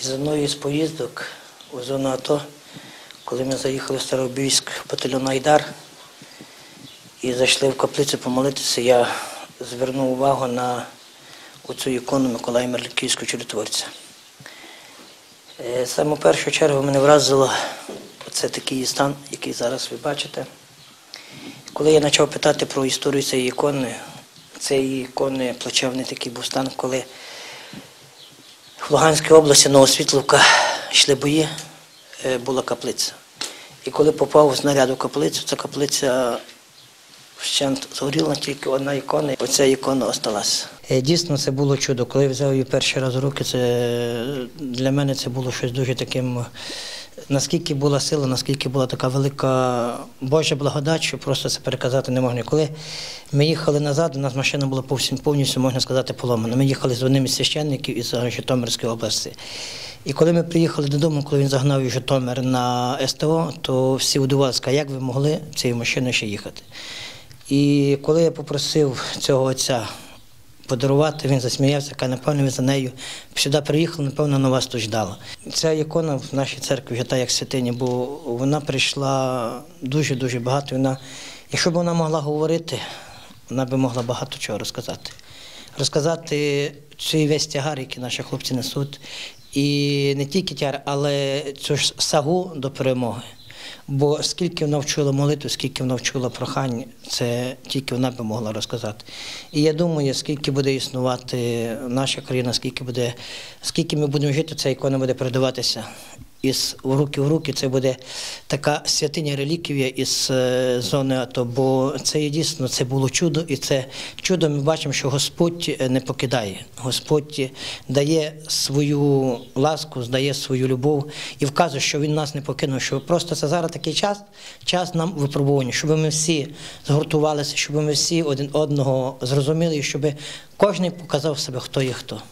Із одної з поїздок у зону АТО, коли ми заїхали в Старобільськ батальйон Айдар і зайшли в каплицю помолитися, я звернув увагу на оцю ікону Миколая Мерліківського чудотворця. Е, Саме в першу чергу мене вразило це такий стан, який зараз ви бачите. Коли я почав питати про історію цієї ікони, цієї ікони плачевний такий був стан, коли в Луганській області Новосвітловка йшли бої, е, була каплиця. І коли попав снаряд у каплицю, ця каплиця вщент згоріла, тільки одна ікона, і оця ікона осталася. Е, Дійсно, це було чудо. Коли взяв її перший раз в руки, це для мене це було щось дуже таким. Наскільки була сила, наскільки була така велика Божа благодать, що просто це переказати не можна. Коли ми їхали назад, у нас машина була повністю, можна сказати, поломана. Ми їхали з одним із священників із Житомирської області. І коли ми приїхали додому, коли він загнав Житомир на СТО, то всі удивилися, як ви могли цією машиною ще їхати. І коли я попросив цього отця подарувати, він засміявся, каже, напевно, ви за нею сюди приїхали, напевно, на вас тут ждала. Ця ікона в нашій церкві вже так, як святиня, бо вона прийшла дуже-дуже багато. Вона, якщо б вона могла говорити, вона би могла багато чого розказати. Розказати цей весь тягар, який наші хлопці несуть, і не тільки тягар, але цю ж сагу до перемоги. Бо скільки вона вчила молитву, скільки вона вчила прохань, це тільки вона би могла розказати. І я думаю, скільки буде існувати наша країна, скільки буде, скільки ми будемо жити, ця ікона буде передаватися із руки в руки. Це буде така святиня реліквія із е, зони АТО. Бо це є дійсно це було чудо, і це чудо ми бачимо, що Господь е, не покидає. Господь дає свою ласку, дає свою любов і вказує, що він нас не покинув. Що просто це зараз такий час, час нам випробування, щоб ми всі згуртувалися, щоб ми всі один одного зрозуміли, і щоб кожен показав себе, хто є хто.